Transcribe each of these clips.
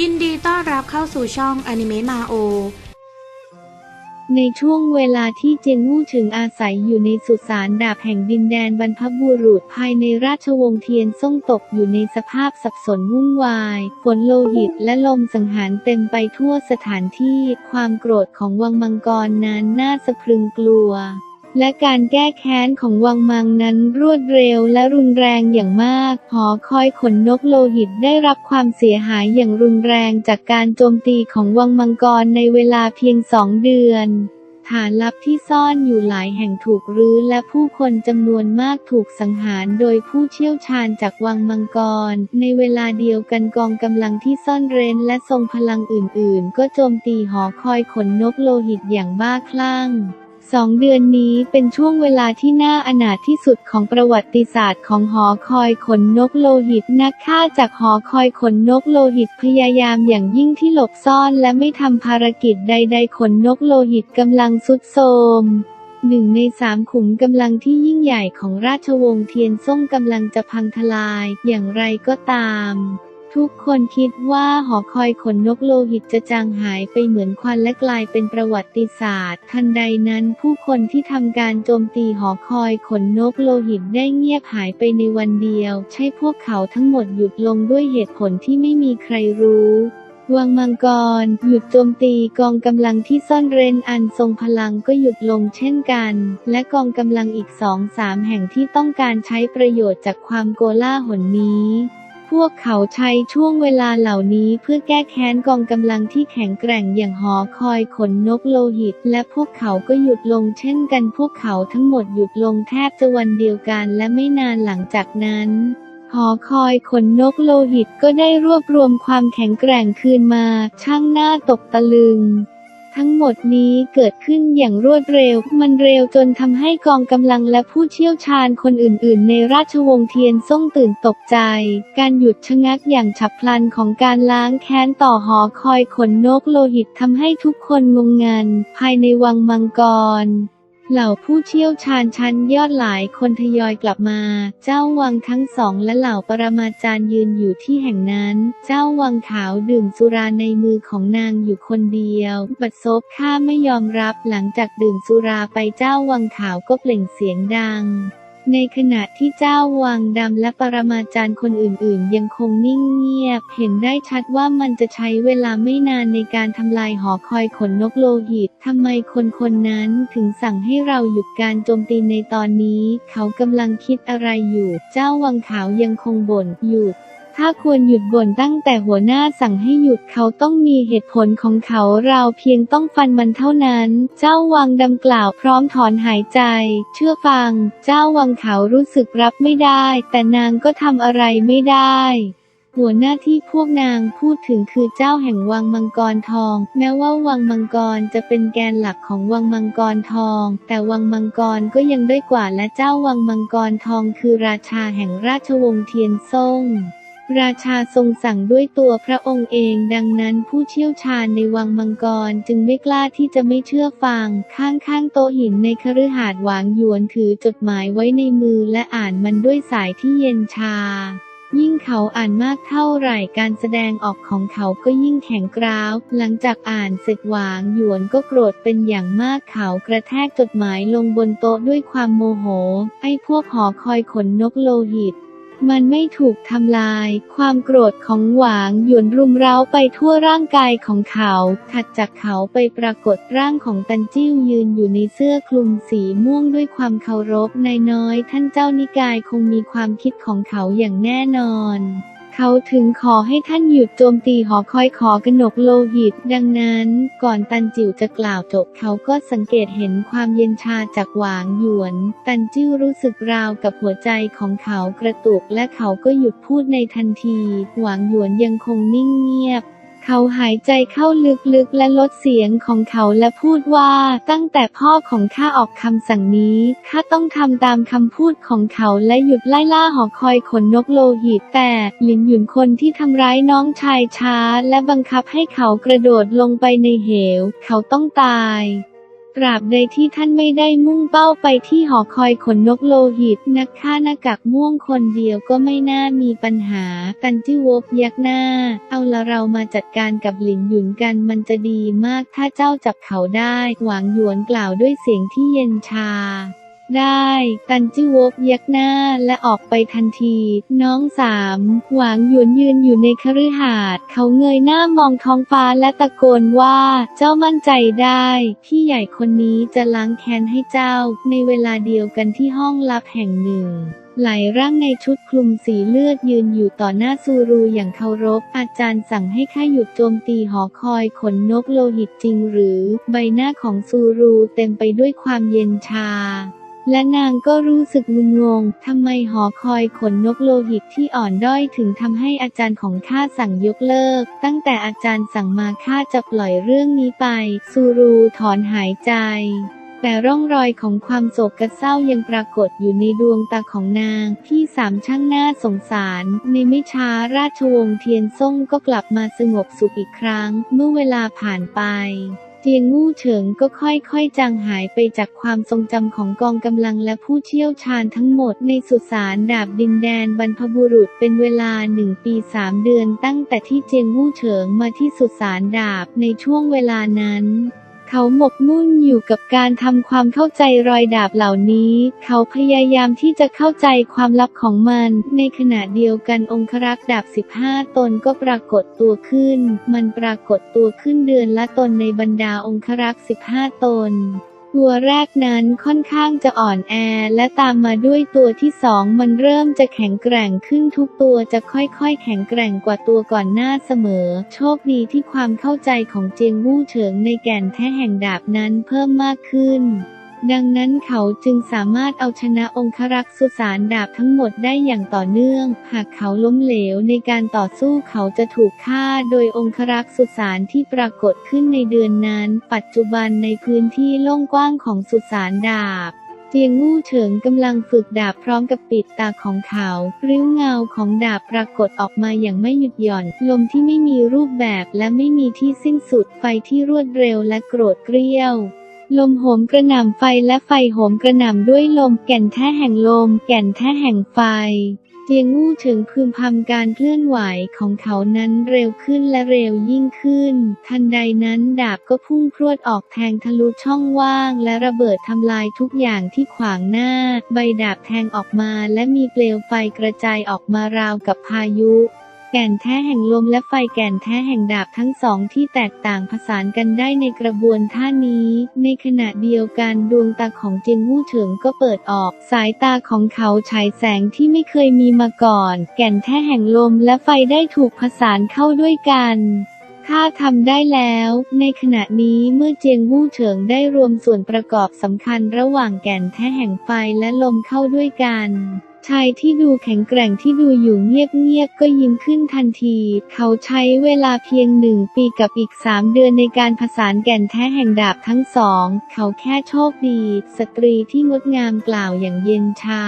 ยินดีต้อนรับเข้าสู่ช่องอนิเมะมาโอ ในช่วงเวลาที่เจงมู่ถึงอาศัยอยู่ในสุสานดาบแห่งดินแดนบรรพบุรุษภายในราชวงศ์เทียนซ่งตกอยู่ในสภาพสับสนวุ่นวาย ฝนโลหิตและลมสังหารเต็มไปทั่วสถานที่ ความโกรธของวังมังกรนั้นน่าสะพรึงกลัว และการแก้แค้นของวังมังนั้นรวดเร็วและรุนแรงอย่างมาก หอคอยขนนกโลหิตได้รับความเสียหายอย่างรุนแรงจากการโจมตีของวังมังกรในเวลาเพียงสองเดือน ฐานลับที่ซ่อนอยู่หลายแห่งถูกรื้อและผู้คนจำนวนมากถูกสังหารโดยผู้เชี่ยวชาญจากวังมังกร ในเวลาเดียวกันกองกำลังที่ซ่อนเร้นและทรงพลังอื่นๆ ก็โจมตีหอคอยขนนกโลหิตอย่างบ้าคลั่ง สองเดือนนี้เป็นช่วงเวลาที่น่าอนาถที่สุดของประวัติศาสตร์ของหอคอยขนนกโลหิต นักฆ่าจากหอคอยขนนกโลหิตพยายามอย่างยิ่งที่หลบซ่อนและไม่ทำภารกิจใด ๆ ขนนกโลหิตกำลังสุดโทรมหนึ่งในสามขุมกำลังที่ยิ่งใหญ่ของราชวงศ์เทียนซ่งกำลังจะพังทลาย อย่างไรก็ตาม ทุกคนคิดว่าหอคอยขนนกโลหิตจะจางหายไปเหมือนควันและกลายเป็นประวัติศาสตร์ ทันใดนั้นผู้คนที่ทำการโจมตีหอคอยขนนกโลหิตได้เงียบหายไปในวันเดียว ใช่พวกเขาทั้งหมดหยุดลงด้วยเหตุผลที่ไม่มีใครรู้วังมังกร หยุดโจมตีกองกำลังที่ซ่อนเร้นอันทรงพลังก็หยุดลงเช่นกัน และกองกำลังอีกสองสามแห่งที่ต้องการใช้ประโยชน์จากความโกลาหนนี้ พวกเขาใช้ช่วงเวลาเหล่านี้เพื่อแก้แค้นกองกำลังที่แข็งแกร่งอย่างหอคอยขนนกโลหิต และพวกเขาก็หยุดลงเช่นกันพวกเขาทั้งหมดหยุดลงแทบจะวันเดียวกันและไม่นานหลังจากนั้นหอคอยขนนกโลหิตก็ได้รวบรวมความแข็งแกร่งคืนมา ช่างหน้าตกตะลึง ทั้งหมดนี้เกิดขึ้นอย่างรวดเร็ว มันเร็วจนทำให้กองกำลังและผู้เชี่ยวชาญคนอื่น ๆ ในราชวงศ์เทียนซ่งตื่นตกใจ การหยุดชะงักอย่างฉับพลันของการล้างแค้นต่อหอคอยขนนกโลหิตทำให้ทุกคนงงงัน ภายในวังมังกร เหล่าผู้เชี่ยวชาญชั้นยอดหลายคนทยอยกลับมา เจ้าวังทั้งสองและเหล่าปรมาจารย์ยืนอยู่ที่แห่งนั้น เจ้าวังขาวดื่มสุราในมือของนางอยู่คนเดียว บัดซบข้าไม่ยอมรับหลังจากดื่มสุราไปเจ้าวังขาวก็เปล่งเสียงดัง ในขณะที่เจ้าวังดำและปรมาจารย์คนอื่นๆ ยังคงนิ่งเงียบ เห็นได้ชัดว่ามันจะใช้เวลาไม่นานในการทำลายหอคอยขนนกโลหิตทำไมคนคนนั้นถึงสั่งให้เราหยุดการโจมตีในตอนนี้ เขากำลังคิดอะไรอยู่ เจ้าวังขาวยังคงบ่นอยู่ ถ้าควรหยุดบ่นตั้งแต่หัวหน้าสั่งให้หยุดเขาต้องมีเหตุผลของเขาเราเพียงต้องฟันมันเท่านั้น เจ้าวังดำกล่าวพร้อมถอนหายใจ เชื่อฟัง เจ้าวังเขารู้สึกรับไม่ได้ แต่นางก็ทำอะไรไม่ได้หัวหน้าที่พวกนางพูดถึงคือเจ้าแห่งวังมังกรทอง แม้ว่าวังมังกรจะเป็นแกนหลักของวังมังกรทอง แต่วังมังกรก็ยังด้อยกว่าและเจ้าวังมังกรทองคือราชาแห่งราชวงศ์เทียนซ่ง ราชาทรงสั่งด้วยตัวพระองค์เองดังนั้นผู้เชี่ยวชาญในวังมังกรจึงไม่กล้าที่จะไม่เชื่อฟัง ข้างๆโตหินในคฤหาสน์หวางหยวนถือจดหมายไว้ในมือและอ่านมันด้วยสายที่เย็นชา ยิ่งเขาอ่านมากเท่าไหร่การแสดงออกของเขาก็ยิ่งแข็งกร้าว หลังจากอ่านเสร็จหวางหยวนก็โกรธเป็นอย่างมากเขากระแทกจดหมายลงบนโต๊ะด้วยความโมโห ไอ้พวกหอคอยขนนกโลหิต มันไม่ถูกทำลาย ความโกรธของหวางหยวนรุมเร้าไปทั่วร่างกายของเขา ถัดจากเขาไปปรากฏร่างของตันจิ้วยืนอยู่ในเสื้อคลุมสีม่วงด้วยความเคารพนายน้อย ท่านเจ้านิกายคงมีความคิดของเขาอย่างแน่นอน เขาถึงขอให้ท่านหยุดโจมตีหอคอยขอกนกโลหิต ดังนั้นก่อนตันจิ๋วจะกล่าวจบเขาก็สังเกตเห็นความเย็นชาจากหวางหยวน ตันจิ้วรู้สึกราวกับหัวใจของเขากระตุกและเขาก็หยุดพูดในทันที หวางหยวนยังคงนิ่งเงียบ เขาหายใจเข้าลึกๆและลดเสียงของเขาและพูดว่า ตั้งแต่พ่อของข้าออกคำสั่งนี้ ข้าต้องทำตามคำพูดของเขาและหยุดไล่ล่าหอคอยขนนกโลหิต แต่หลินหยุนคนที่ทำร้ายน้องชายช้า และบังคับให้เขากระโดดลงไปในเหว เขาต้องตาย ตราบใดที่ท่านไม่ได้มุ่งเป้าไปที่หอคอยขนนกโลหิต นักฆ่าหน้ากากม่วงคนเดียวก็ไม่น่ามีปัญหากันจิ้วบยักหน้า เอาละเรามาจัดการกับหลินหยุนกันมันจะดีมากถ้าเจ้าจับเขาได้ หวางหยวนกล่าวด้วยเสียงที่เย็นชา ได้กันจิ้ววบยักหน้าและออกไปทันที น้องสามหวางหยวนยืนอยู่ในคฤหาสน์เขาเงยหน้ามองท้องฟ้าและตะโกนว่า เจ้ามั่นใจได้ พี่ใหญ่คนนี้จะล้างแค้นให้เจ้า ในเวลาเดียวกันที่ห้องลับแห่งหนึ่งหลายร่างในชุดคลุมสีเลือดยืนอยู่ต่อหน้าซูรูอย่างเคารพ อาจารย์สั่งให้ข้าหยุดโจมตีหอคอยขนนกโลหิตจริงหรือ ใบหน้าของซูรูเต็มไปด้วยความเย็นชา และนางก็รู้สึกงุนงง ทำไมหอคอยขนนกโลหิตที่อ่อนด้อยถึงทำให้อาจารย์ของข้าสั่งยกเลิก ตั้งแต่อาจารย์สั่งมาข้าจะปล่อยเรื่องนี้ไป ซูรูถอนหายใจ แต่ร่องรอยของความโศกเศร้ายังปรากฏอยู่ในดวงตาของนางที่สามช่างหน้าสงสาร ในไม่ช้าราชวงศ์เทียนซ่งก็กลับมาสงบสุขอีกครั้ง เมื่อเวลาผ่านไป เจียงงู่เฉิงก็ค่อยๆจางหายไปจากความทรงจำของกองกำลังและผู้เชี่ยวชาญทั้งหมดในสุสานดาบดินแดนบรรพบุรุษเป็นเวลาหนึ่งปีสามเดือนตั้งแต่ที่เจียงงู่เฉิงมาที่สุสานดาบในช่วงเวลานั้น เขาหมกมุ่นอยู่กับการทำความเข้าใจรอยดาบเหล่านี้ เขาพยายามที่จะเข้าใจความลับของมัน ในขณะเดียวกันองครักษ์ดาบ 15 ตนก็ปรากฏตัวขึ้น มันปรากฏตัวขึ้นเดือนละตนในบรรดาองครักษ์ 15 ตน ตัวแรกนั้นค่อนข้างจะอ่อนแอ และตามมาด้วยตัวที่สองมันเริ่มจะแข็งแกร่งขึ้นทุกตัวจะค่อยๆ แข็งแกร่งกว่าตัวก่อนหน้าเสมอ โชคดีที่ความเข้าใจของเจียงวู่เฉิงในแก่นแท้แห่งดาบนั้นเพิ่มมากขึ้น ดังนั้นเขาจึงสามารถเอาชนะองครักษ์สุสานดาบทั้งหมดได้อย่างต่อเนื่อง หากเขาล้มเหลวในการต่อสู้เขาจะถูกฆ่าโดยองครักษ์สุสานที่ปรากฏขึ้นในเดือนนั้น ปัจจุบันในพื้นที่โล่งกว้างของสุสานดาบเจียงงู่เฉิงกำลังฝึกดาบพร้อมกับปิดตาของเขา ริ้วเงาของดาบปรากฏออกมาอย่างไม่หยุดหย่อน ลมที่ไม่มีรูปแบบและไม่มีที่สิ้นสุด ไฟที่รวดเร็วและโกรธเกรี้ยว ลมโหมกระหน่ำไฟและไฟโหมกระหน่ำด้วยลมแก่นแท้แห่งลม แก่นแท้แห่งไฟเจียงงูถึงพึมพำการเคลื่อนไหวของเขานั้นเร็วขึ้นและเร็วยิ่งขึ้น ทันใดนั้นดาบก็พุ่งพรวดออกแทงทะลุช่องว่างและระเบิดทำลายทุกอย่างที่ขวางหน้า ใบดาบแทงออกมาและมีเปลวไฟกระจายออกมาราวกับพายุ แก่นแท้แห่งลมและไฟแก่นแท้แห่งดาบทั้งสองที่แตกต่างผสานกันได้ในกระบวนท่านี้ ในขณะเดียวกันดวงตาของเจียงวู่เฉิงก็เปิดออก สายตาของเขาฉายแสงที่ไม่เคยมีมาก่อน แก่นแท้แห่งลมและไฟได้ถูกผสานเข้าด้วยกันข้าทำได้แล้ว ในขณะนี้เมื่อเจียงวู่เฉิงได้รวมส่วนประกอบสำคัญระหว่างแก่นแท้แห่งไฟและลมเข้าด้วยกัน ชายที่ดูแข็งแกร่งที่ดูอยู่เงียบๆก็ยิ้มขึ้นทันที เขาใช้เวลาเพียงหนึ่งปีกับอีกสามเดือนในการผสานแก่นแท้แห่งดาบทั้งสอง เขาแค่โชคดี สตรีที่งดงามกล่าวอย่างเย็นชา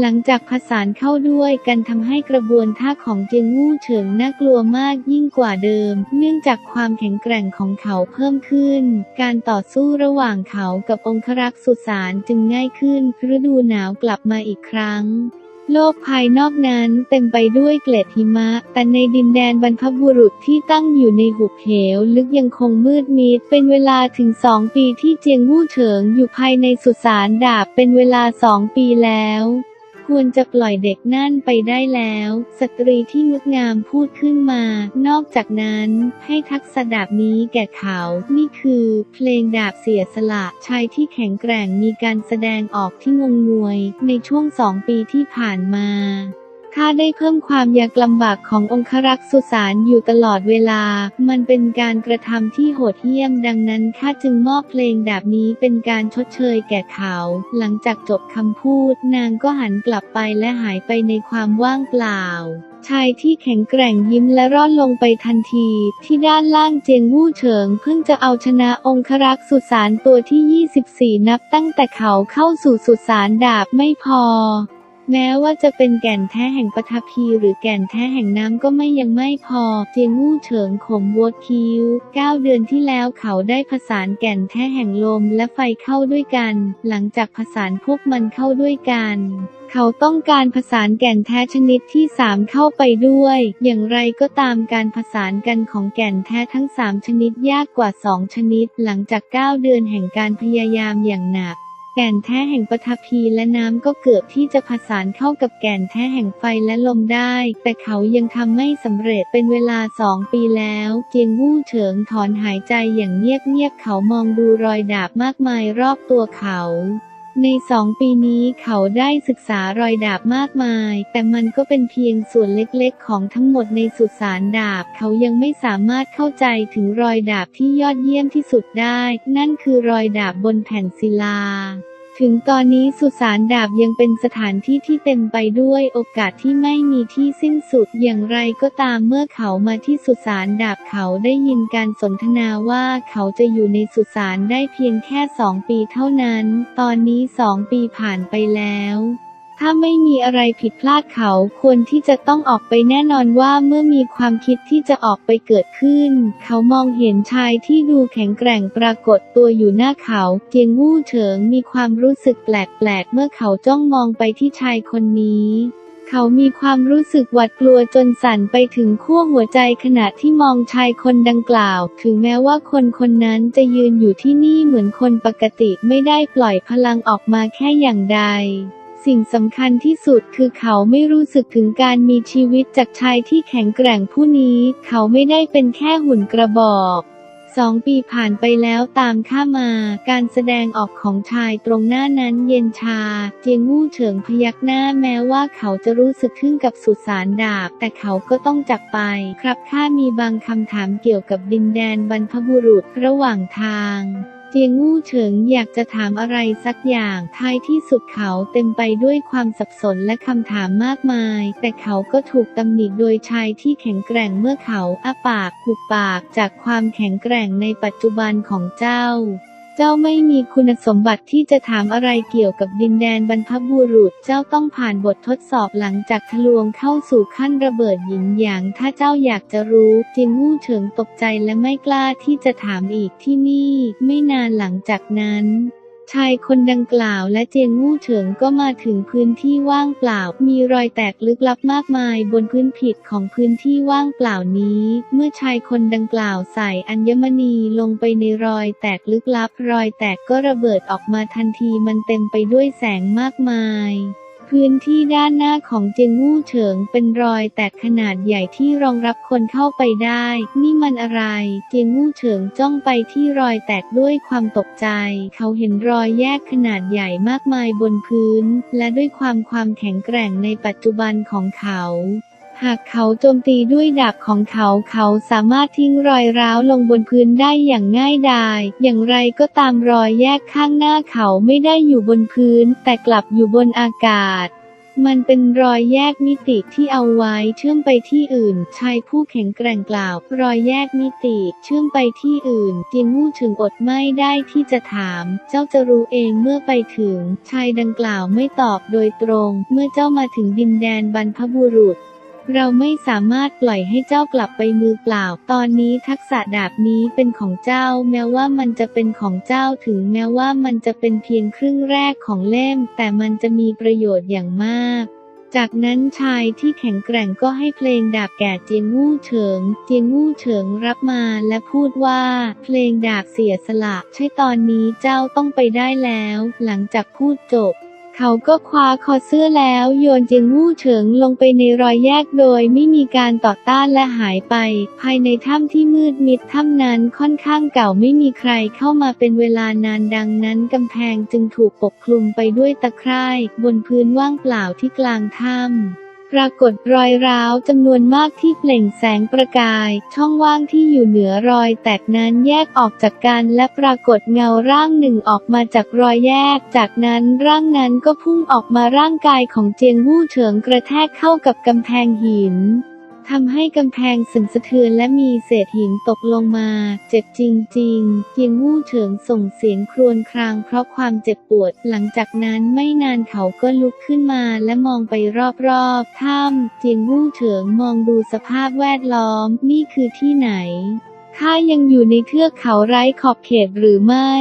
หลังจากผสานเข้าด้วยกันทำให้กระบวนท่าของเจียงวู่เฉิงน่ากลัวมากยิ่งกว่าเดิม เนื่องจากความแข็งแกร่งของเขาเพิ่มขึ้น การต่อสู้ระหว่างเขากับองครักษ์สุสานจึงง่ายขึ้น ฤดูหนาวกลับมาอีกครั้งโลกภายนอกนั้นเต็มไปด้วยเกล็ดหิมะ แต่ในดินแดนบรรพบุรุษที่ตั้งอยู่ในหุบเหวลึกยังคงมืดมิด เป็นเวลาถึงสองปีที่เจียงวู่เฉิงอยู่ภายในสุสานดาบเป็นเวลาสองปีแล้ว ควรจะปล่อยเด็กนั่นไปได้แล้ว สตรีที่งดงามพูดขึ้นมา นอกจากนั้นให้ทักษะดาบนี้แก่เขา นี่คือ เพลงดาบเสียสละ ชายที่แข็งแกร่งมีการแสดงออกที่งงงวย ในช่วงสองปีที่ผ่านมา ข้าได้เพิ่มความยากลำบากขององครักษ์สุสานอยู่ตลอดเวลา มันเป็นการกระทำที่โหดเหี้ยมดังนั้นข้าจึงมอบเพลงดาบนี้เป็นการชดเชยแก่เขา หลังจากจบคำพูด นางก็หันกลับไปและหายไปในความว่างเปล่าชายที่แข็งแกร่งยิ้มและร่อนลงไปทันที ที่ด้านล่างเจียงวู่เฉิง เพิ่งจะเอาชนะองครักษ์สุสานตัวที่ 24 นับตั้งแต่เขาเข้าสู่สุสานดาบไม่พอ แม้ว่าจะเป็นแก่นแท้แห่งปฐพีหรือแก่นแท้แห่งน้ำก็ไม่ยังไม่พอ เจียงวู่เฉิงขมวดคิ้วเก้าเดือนที่แล้วเขาได้ผสานแก่นแท้แห่งลมและไฟเข้าด้วยกัน หลังจากผสานพวกมันเข้าด้วยกันเขาต้องการผสานแก่นแท้ชนิดที่สามเข้าไปด้วย อย่างไรก็ตามการผสานกันของแก่นแท้ทั้งสามชนิดยากกว่าสองชนิด หลังจากเก้าเดือนแห่งการพยายามอย่างหนัก แก่นแท้แห่งปฐพีและน้ำก็เกือบที่จะผสานเข้ากับแก่นแท้แห่งไฟและลมได้ แต่เขายังทำไม่สำเร็จเป็นเวลาสองปีแล้ว เจียงวู่เฉิงถอนหายใจอย่างเงียบๆเขามองดูรอยดาบมากมายรอบตัวเขา ในสองปีนี้เขาได้ศึกษารอยดาบมากมาย แต่มันก็เป็นเพียงส่วนเล็กๆ ของทั้งหมดในสุสานดาบ เขายังไม่สามารถเข้าใจถึงรอยดาบที่ยอดเยี่ยมที่สุดได้ นั่นคือรอยดาบบนแผ่นศิลา ถึงตอนนี้สุสานดาบยังเป็นสถานที่ที่เต็มไปด้วยโอกาสที่ไม่มีที่สิ้นสุดอย่างไรก็ตามเมื่อเขามาที่สุสานดาบเขาได้ยินการสนทนาว่าเขาจะอยู่ในสุสานได้เพียงแค่สองปีเท่านั้น ตอนนี้สองปีผ่านไปแล้ว ถ้าไม่มีอะไรผิดพลาดเขาควรที่จะต้องออกไปแน่นอนว่าเมื่อมีความคิดที่จะออกไปเกิดขึ้น เขามองเห็นชายที่ดูแข็งแกร่งปรากฏตัวอยู่หน้าเขาเจียงวู่เฉิงมีความรู้สึกแปลกๆเมื่อเขาจ้องมองไปที่ชายคนนี้เขามีความรู้สึกหวาดกลัวจนสั่นไปถึงขั้วหัวใจขณะที่มองชายคนดังกล่าว ถึงแม้ว่าคนคนนั้นจะยืนอยู่ที่นี่เหมือนคนปกติไม่ได้ปล่อยพลังออกมาแค่อย่างใด สิ่งสำคัญที่สุดคือเขาไม่รู้สึกถึงการมีชีวิตจากชายที่แข็งแกร่งผู้นี้ เขาไม่ได้เป็นแค่หุ่นกระบอกสองปีผ่านไปแล้วตามข้ามา การแสดงออกของชายตรงหน้านั้นเย็นชา เจียงวู่เฉิงพยักหน้าแม้ว่าเขาจะรู้สึกทึ่งกับสุสานดาบ แต่เขาก็ต้องจากไป ครับข้ามีบางคำถามเกี่ยวกับดินแดนบรรพบุรุษระหว่างทาง เจียงงู่เฉิงอยากจะถามอะไรสักอย่างท้ายที่สุดเขาเต็มไปด้วยความสับสนและคำถามมากมาย แต่เขาก็ถูกตำหนิโดยชายที่แข็งแกร่งเมื่อเขาอ้าปากหุบปากจากความแข็งแกร่งในปัจจุบันของเจ้า เจ้าไม่มีคุณสมบัติที่จะถามอะไรเกี่ยวกับดินแดนบรรพบุรุษ เจ้าต้องผ่านบททดสอบหลังจากทะลวงเข้าสู่ขั้นระเบิดหยินหยาง ถ้าเจ้าอยากจะรู้จินวู่เฉิงตกใจและไม่กล้าที่จะถามอีกที่นี่ ไม่นานหลังจากนั้น ชายคนดังกล่าวและเจียงวู่เฉิงก็มาถึงพื้นที่ว่างเปล่า มีรอยแตกลึกลับมากมายบนพื้นผิดของพื้นที่ว่างเปล่านี้ เมื่อชายคนดังกล่าวใส่อัญมณีลงไปในรอยแตกลึกลับ รอยแตกก็ระเบิดออกมาทันทีมันเต็มไปด้วยแสงมากมาย พื้นที่ด้านหน้าของเจงู่เฉิงเป็นรอยแตกขนาดใหญ่ที่รองรับคนเข้าไปได้ นี่มันอะไร เจงู่เฉิงจ้องไปที่รอยแตกด้วยความตกใจ เขาเห็นรอยแยกขนาดใหญ่มากมายบนพื้น และด้วยความความแข็งแกร่งในปัจจุบันของเขา หากเขาโจมตีด้วยดาบของเขาเขาสามารถทิ้งรอยร้าวลงบนพื้นได้อย่างง่ายดายอย่างไรก็ตามรอยแยกข้างหน้าเขาไม่ได้อยู่บนพื้น แต่กลับอยู่บนอากาศ มันเป็นรอยแยกมิติที่เอาไว้เชื่อมไปที่อื่น ชายผู้แข็งแกร่งกล่าว รอยแยกมิติเชื่อมไปที่อื่นจียมู่ถึงอดไม่ได้ที่จะถาม เจ้าจะรู้เองเมื่อไปถึง ชายดังกล่าวไม่ตอบโดยตรง เมื่อเจ้ามาถึงดินแดนบรรพบุรุษ เราไม่สามารถปล่อยให้เจ้ากลับไปมือเปล่า ตอนนี้ทักษะดาบนี้เป็นของเจ้า แม้ว่ามันจะเป็นของเจ้าถึงแม้ว่ามันจะเป็นเพียงครึ่งแรกของเล่ม แต่มันจะมีประโยชน์อย่างมากจากนั้นชายที่แข็งแกร่งก็ให้เพลงดาบแก่เจียงวู่เฉิง เจียงวู่เฉิงรับมาและพูดว่า เพลงดาบเสียสละ ใช่ตอนนี้เจ้าต้องไปได้แล้ว หลังจากพูดจบ เขาก็คว้าคอเสื้อแล้วโยนเจียงวู่เฉิงลงไปในรอยแยกโดยไม่มีการต่อต้านและหายไป ภายในถ้ำที่มืดมิดถ้ำนั้นค่อนข้างเก่าไม่มีใครเข้ามาเป็นเวลานานดังนั้นกำแพงจึงถูกปกคลุมไปด้วยตะไคร่บนพื้นว่างเปล่าที่กลางถ้ำ ปรากฏรอยร้าวจำนวนมากที่เปล่งแสงประกาย ช่องว่างที่อยู่เหนือรอยแตกนั้นแยกออกจากกันและปรากฏเงาร่างหนึ่งออกมาจากรอยแยก จากนั้นร่างนั้นก็พุ่งออกมาร่างกายของเจียงวู่เฉิงกระแทกเข้ากับกำแพงหิน ทำให้กำแพงสั่นสะเทือนและมีเศษหินตกลงมา เจ็บจริงๆเกียงวู่เฉิงส่งเสียงครวญครางเพราะความเจ็บปวด หลังจากนั้นไม่นานเขาก็ลุกขึ้นมาและมองไปรอบๆถ้ำเจียงวู่เฉิงมองดูสภาพแวดล้อมนี่คือที่ไหนข้ายังอยู่ในเทือกเขาไร้ขอบเขตหรือไม่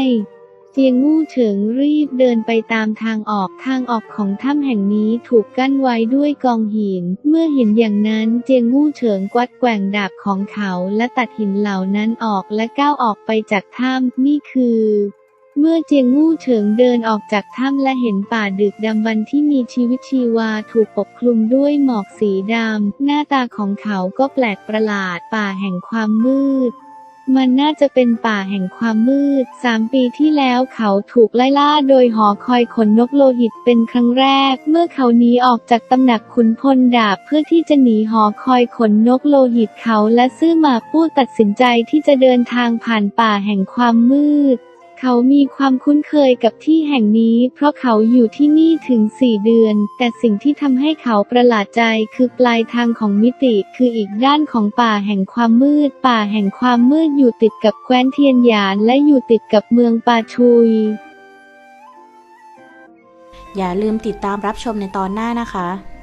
เจียงมู่เฉิงรีบเดินไปตามทางออกทางออกของถ้ำแห่งนี้ถูกกั้นไว้ด้วยกองหิน เมื่อเห็นอย่างนั้นเจียงมู่เฉิงกวัดแกว่งดาบของเขาและตัดหินเหล่านั้นออกและก้าวออกไปจากถ้ำนี่คือเมื่อเจียงมู่เฉิงเดินออกจากถ้ำและเห็นป่าดึกดำบรรที่มีชีวิตชีวาถูกปกคลุมด้วยหมอกสีดำ หน้าตาของเขาก็แปลกประหลาดป่าแห่งความมืด มันน่าจะเป็นป่าแห่งความมืด สามปีที่แล้วเขาถูกไล่ล่าโดยหอคอยขนนกโลหิตเป็นครั้งแรก เมื่อเขาหนีออกจากตำหนักขุนพลดาบเพื่อที่จะหนีหอคอยขนนกโลหิตเขาและซื่อหมาปู้ตัดสินใจที่จะเดินทางผ่านป่าแห่งความมืด เขามีความคุ้นเคยกับที่แห่งนี้ เพราะเขาอยู่ที่นี่ถึงสี่เดือน แต่สิ่งที่ทำให้เขาประหลาดใจคือปลายทางของมิติคืออีกด้านของป่าแห่งความมืด ป่าแห่งความมืดอยู่ติดกับแคว้นเทียนหยานและอยู่ติดกับเมืองปาชุย อย่าลืมติดตามรับชมในตอนหน้านะคะ